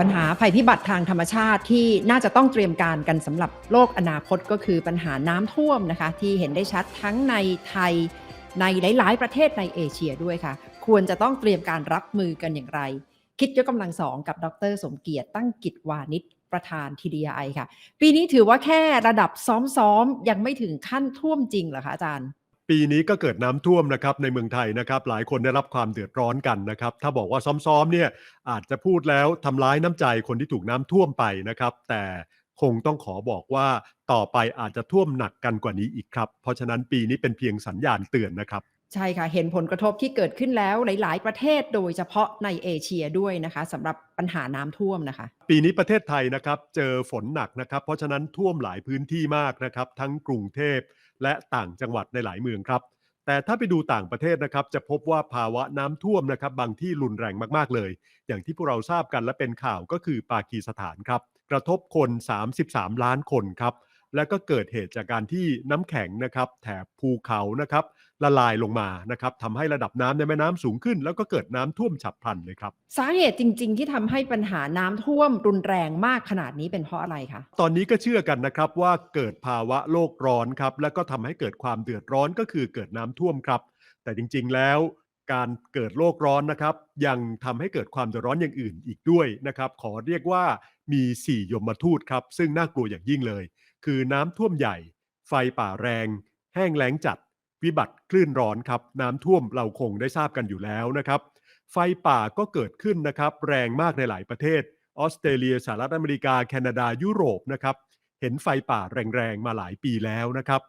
ปัญหาภัยพิบัติทางธรรมชาติที่น่าจะต้องเตรียมการกันสำหรับโลกอนาคตก็คือปัญหาน้ำท่วมนะคะ ที่เห็นได้ชัดทั้งในไทยในหลาย ๆ ประเทศในเอเชียด้วยค่ะ ควรจะต้องเตรียมการรับมือกันอย่างไร คิดยกกำลังสองกับดร สมเกียรติตั้งกิจวานิชประธาน TDI ค่ะ ปีนี้ถือว่าแค่ระดับซ้อม ๆ ยังไม่ถึงขั้นท่วมจริงเหรอคะอาจารย์ ปีนี้ก็เกิดน้ำท่วมนะครับในเมืองไทยนะครับ หลายคนได้รับความเดือดร้อนกันนะครับ ถ้าบอกว่าซ้อมๆเนี่ยอาจจะพูดแล้วทำร้ายน้ำใจคนที่ถูกน้ำท่วมไปนะครับ แต่คงต้องขอบอกว่าต่อไปอาจจะท่วมหนักกันกว่านี้อีกครับ เพราะฉะนั้นปีนี้เป็นเพียงสัญญาณเตือนนะครับ ใช่ค่ะเห็นผลกระทบที่เกิดขึ้นแล้วหลาย ๆ ประเทศโดยเฉพาะในเอเชียด้วยนะคะสำหรับปัญหาน้ำท่วมนะคะ ปีนี้ประเทศไทยนะครับเจอฝนหนักนะครับ เพราะฉะนั้นท่วมหลายพื้นที่มากนะครับ ทั้งกรุงเทพและต่างจังหวัดในหลายเมืองครับ แต่ถ้าไปดูต่างประเทศนะครับ จะพบว่าภาวะน้ำท่วมนะครับ บางที่รุนแรงมากๆเลย อย่างที่พวกเราทราบกันและเป็นข่าวก็คือปากีสถานครับ กระทบคน 33 ล้านคนครับและก็เกิดเหตุจากการที่น้ำแข็งนะครับ แถบภูเขานะครับ ละลายลงมานะครับทำให้ระดับน้ำในแม่น้ำสูงขึ้น แล้วก็เกิดน้ำท่วมฉับพลันเลยครับ สาเหตุจริง ๆ ที่ทำให้ปัญหาน้ำท่วมรุนแรงมากขนาดนี้เป็นเพราะอะไรคะตอนนี้ก็เชื่อกันนะครับว่าเกิดภาวะโลกร้อนครับและก็ทำให้เกิดความเดือดร้อนก็คือเกิดน้ำท่วมครับ แต่จริง ๆ แล้วการเกิดโลกร้อนนะครับ ยังทำให้เกิดความเดือดร้อนอย่างอื่นอีกด้วยนะครับ ขอเรียกว่ามี 4 ยมทูตครับ ซึ่งน่ากลัวอย่างยิ่งเลย คือน้ำท่วมใหญ่ ไฟป่าแรง แห้งแล้งจัด วิบัติคลื่นร้อนครับน้ำท่วมเราคงได้ทราบกันอยู่แล้วนะครับ ไฟป่าก็เกิดขึ้นนะครับ แรงมากในหลายประเทศ ออสเตรเลียสหรัฐอเมริกา แคนาดายุโรปนะครับเห็นไฟป่าแรงๆมาหลายปีแล้วนะครับ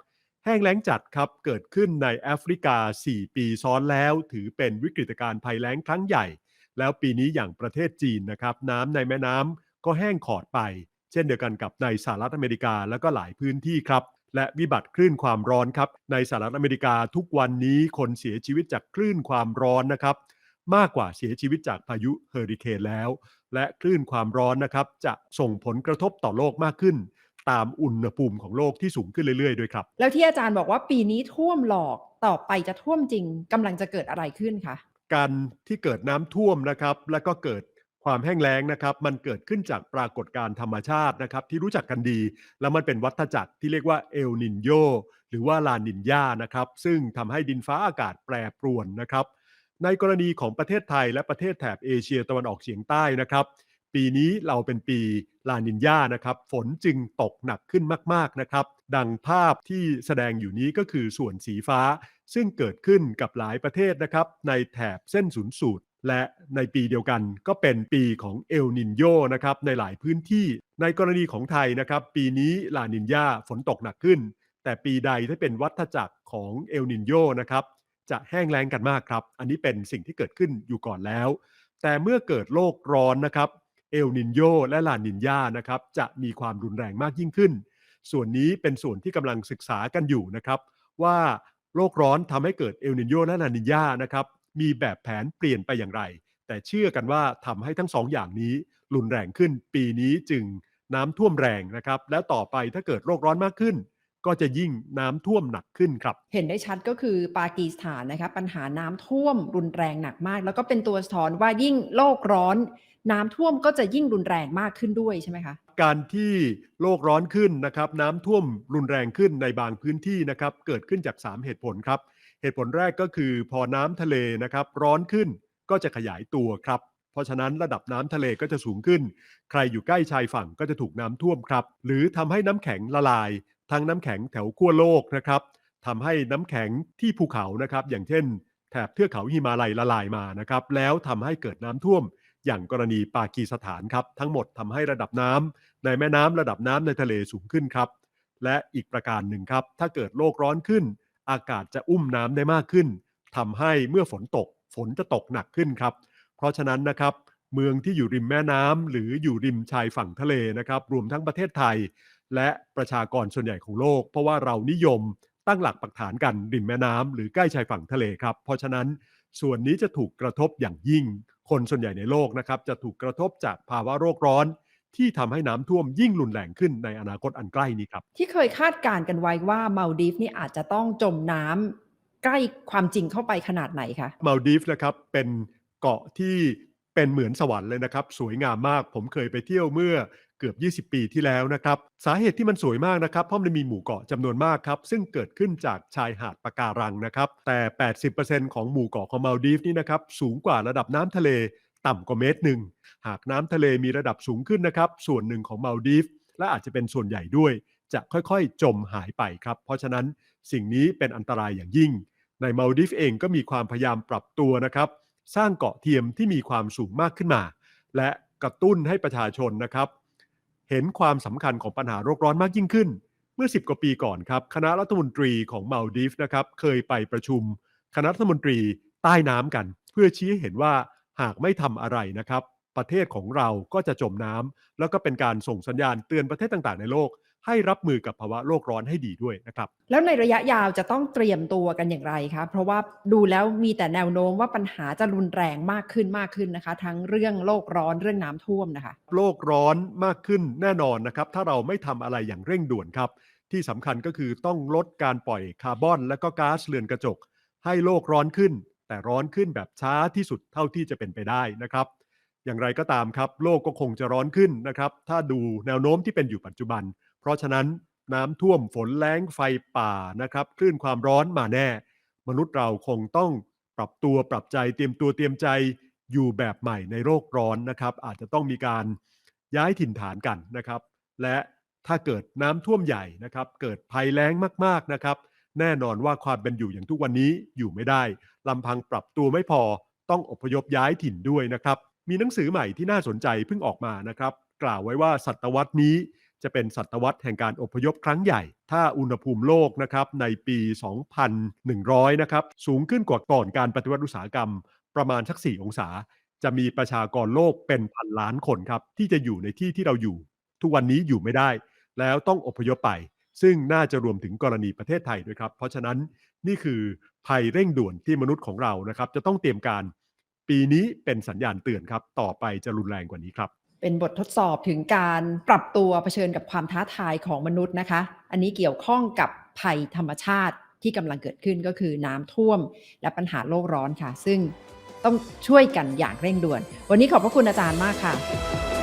แห้งแล้งจัดครับเกิดขึ้นในแอฟริกา 4 ปีซ้อนแล้ว ถือเป็นวิกฤตการณ์ภัยแล้งครั้งใหญ่ แล้วปีนี้อย่างประเทศจีนนะครับ น้ำในแม่น้ำก็แห้งขอดไป เช่นเดียวกันกับในสหรัฐอเมริกาแล้วก็หลายพื้นที่ครับ และวิบัติคลื่นความร้อนครับในสหรัฐอเมริกาทุกวันนี้คนเสียชีวิตจากคลื่นความร้อนนะครับ มากกว่าเสียชีวิตจากพายุเฮอริเคนแล้ว และคลื่นความร้อนนะครับจะส่งผลกระทบต่อโลกมากขึ้น ตามอุณหภูมิของโลกที่สูงขึ้นเรื่อยๆด้วยครับ แล้วที่อาจารย์บอกว่าปีนี้ท่วมหลอกต่อไปจะท่วมจริงกำลังจะเกิดอะไรขึ้นคะการที่เกิดน้ำท่วมนะครับ และก็เกิด ความแห้งแล้งนะครับ มันเกิดขึ้นจากปรากฏการณ์ธรรมชาตินะครับ ที่รู้จักกันดี แล้วมันเป็นวัฏจักรที่เรียกว่าเอลนินโยหรือว่าลานินยานะครับ ซึ่งทำให้ดินฟ้าอากาศแปรปรวนนะครับ ในกรณีของประเทศไทยและประเทศแถบเอเชียตะวันออกเฉียงใต้นะครับ ปีนี้เราเป็นปีลานินยานะครับ ฝนจึงตกหนักขึ้นมากๆนะครับ ดังภาพที่แสดงอยู่นี้ก็คือส่วนสีฟ้า ซึ่งเกิดขึ้นกับหลายประเทศนะครับ ในแถบเส้นศูนย์สูตร และในปีเดียวกันก็เป็นปีของเอลนินโยนะครับในหลายพื้นที่ในกรณีของไทยนะครับ ปีนี้ลานินยาฝนตกหนักขึ้น แต่ปีใดถ้าเป็นวัฏจักรของเอลนินโยนะครับจะแห้งแล้งกันมากครับ อันนี้เป็นสิ่งที่เกิดขึ้นอยู่ก่อนแล้ว แต่เมื่อเกิดโลกร้อนนะครับเอลนินโยและลานินยานะครับจะมีความรุนแรงมากยิ่งขึ้น ส่วนนี้เป็นส่วนที่กำลังศึกษากันอยู่นะครับ ว่าโลกร้อนทำให้เกิดเอลนินโยและลานินยานะครับ มีแบบแผนเปลี่ยนไปอย่างไร แต่เชื่อกันว่าทำให้ทั้งสองอย่างนี้รุนแรงขึ้น ปีนี้จึงน้ำท่วมแรงนะครับ แล้วต่อไปถ้าเกิดโลกร้อนมากขึ้น ก็จะยิ่งน้ำท่วมหนักขึ้นครับ เห็นได้ชัดก็คือปากีสถานนะคะปัญหาน้ำท่วมรุนแรงหนักมาก แล้วก็เป็นตัวสะท้อนว่ายิ่งโลกร้อน น้ำท่วมก็จะยิ่งรุนแรงมากขึ้นด้วยใช่ไหมคะการที่โลกร้อนขึ้นนะครับ น้ำท่วมรุนแรงขึ้นในบางพื้นที่นะครับ เกิดขึ้นจาก 3 เหตุผลครับ เหตุผลแรกก็คือพอน้ำทะเลนะครับร้อนขึ้นก็จะขยายตัวครับ เพราะฉะนั้นระดับน้ำทะเลก็จะสูงขึ้น ใครอยู่ใกล้ชายฝั่งก็จะถูกน้ำท่วมครับ หรือทำให้น้ำแข็งละลาย ทั้งน้ำแข็งแถวขั้วโลกนะครับทำให้น้ำแข็งที่ภูเขานะครับ อย่างเช่น แถบเทือกเขาหิมาลัยละลายมานะครับ แล้วทำให้เกิดน้ำท่วม อย่างกรณีปากีสถานครับ ทั้งหมดทำให้ระดับน้ำในแม่น้ำระดับน้ำในทะเลสูงขึ้นครับ และอีกประการหนึ่งครับ ถ้าเกิดโลกร้อนขึ้น อากาศจะอุ้มน้ำได้มากขึ้นทำให้เมื่อฝนตกฝนจะตกหนักขึ้นครับ เพราะฉะนั้นนะครับ เมืองที่อยู่ริมแม่น้ำหรืออยู่ริมชายฝั่งทะเลนะครับ รวมทั้งประเทศไทย และประชากรส่วนใหญ่ของโลก เพราะว่าเรานิยมตั้งหลักปักฐานกันริมแม่น้ำหรือใกล้ชายฝั่งทะเลครับ เพราะฉะนั้นส่วนนี้จะถูกกระทบอย่างยิ่ง คนส่วนใหญ่ในโลกนะครับ จะถูกกระทบจากภาวะโรคร้อน ที่ทำให้น้ำท่วมยิ่งรุนแรงขึ้นในอนาคตอันใกล้นี้ครับ ที่เคยคาดการณ์กันไว้ว่ามาลดีฟนี่อาจจะต้องจมน้ำใกล้ความจริงเข้าไปขนาดไหนคะมาลดีฟส์นะครับเป็นเกาะที่เป็นเหมือนสวรรค์เลยนะครับ สวยงามมากผมเคยไปเที่ยวเมื่อเกือบ 20 ปีที่แล้วนะครับ สาเหตุที่มันสวยมากนะครับ เพราะมันมีหมู่เกาะจำนวนมากครับ ซึ่งเกิดขึ้นจากชายหาดปะการังนะครับ แต่ 80%ของหมู่เกาะของมาลดีฟส์นี่นะครับ สูงกว่าระดับน้ำทะเล ต่ำกว่าเมตรหนึ่ง หากน้ำทะเลมีระดับสูงขึ้นนะครับ ส่วนหนึ่งของมาลดีฟและอาจจะเป็นส่วนใหญ่ด้วย จะค่อยๆ จมหายไปครับ เพราะฉะนั้นสิ่งนี้เป็นอันตรายอย่างยิ่ง ในมาลดีฟเองก็มีความพยายามปรับตัวนะครับ สร้างเกาะเทียมที่มีความสูงมากขึ้นมา และกระตุ้นให้ประชาชนนะครับ เห็นความสำคัญของปัญหาโลกร้อนมากยิ่งขึ้น เมื่อ 10 กว่าปีก่อนครับ คณะรัฐมนตรีของมาลดีฟนะครับ เคยไปประชุม คณะรัฐมนตรีใต้น้ำกัน เพื่อชี้ให้เห็นว่า หากไม่ทำอะไรนะครับ ประเทศของเราก็จะจมน้ำแล้วก็เป็นการส่งสัญญาณเตือนประเทศต่างๆ ในโลก ให้รับมือกับภาวะโลกร้อนให้ดีด้วยนะครับ แล้วในระยะยาวจะต้องเตรียมตัวกันอย่างไรคะเพราะว่าดูแล้วมีแต่แนวโน้มว่าปัญหาจะรุนแรงมากขึ้นมากขึ้นนะคะ ทั้งเรื่องโลกร้อนเรื่องน้ำท่วมนะคะ โลกร้อนมากขึ้นแน่นอนนะครับ ถ้าเราไม่ทำอะไรอย่างเร่งด่วนครับ ที่สำคัญก็คือต้องลดการปล่อยคาร์บอน และก็ก๊าซเรือนกระจก ให้โลกร้อนขึ้น แต่ร้อนขึ้นแบบช้าที่สุดเท่าที่จะเป็นไปได้นะครับ อย่างไรก็ตามครับโลกก็คงจะร้อนขึ้นนะครับ ถ้าดูแนวโน้มที่เป็นอยู่ปัจจุบัน เพราะฉะนั้นน้ำท่วมฝนแล้งไฟป่านะครับคลื่นความร้อนมาแน่ มนุษย์เราคงต้องปรับตัวปรับใจเตรียมตัวเตรียมใจอยู่แบบใหม่ในโลกร้อนนะครับ อาจจะต้องมีการย้ายถิ่นฐานกันนะครับ และถ้าเกิดน้ำท่วมใหญ่นะครับ เกิดภัยแล้งมากๆนะครับ แน่นอนว่าความเป็นอยู่อย่างทุกวันนี้อยู่ไม่ได้ ลำพังปรับตัวไม่พอต้องอพยพย้ายถิ่นด้วยนะครับ มีหนังสือใหม่ที่น่าสนใจเพิ่งออกมานะครับ กล่าวไว้ว่าศตวรรษนี้จะเป็นศตวรรษแห่งการอพยพครั้งใหญ่ ถ้าอุณหภูมิโลกนะครับในปี 2100 นะครับ สูงขึ้นกว่าก่อนการปฏิวัติอุตสาหกรรมประมาณสัก 4 องศา จะมีประชากรโลกเป็นพันล้านคนครับ ที่จะอยู่ในที่ที่เราอยู่ ทุกวันนี้อยู่ไม่ได้ แล้วต้องอพยพไป ซึ่งน่าจะรวมถึงกรณีประเทศไทยด้วยครับ เพราะฉะนั้นนี่คือ ภัยเร่งด่วนที่มนุษย์ของเรานะครับจะต้องเตรียมการปีนี้เป็นสัญญาณเตือนครับ ต่อไปจะรุนแรงกว่านี้ครับ เป็นบททดสอบถึงการปรับตัวเผชิญกับความท้าทายของมนุษย์นะคะ อันนี้เกี่ยวข้องกับภัยธรรมชาติที่กำลังเกิดขึ้นก็คือน้ำท่วม และปัญหาโลกร้อนค่ะ ซึ่งต้องช่วยกันอย่างเร่งด่วน วันนี้ขอบพระคุณอาจารย์มากค่ะ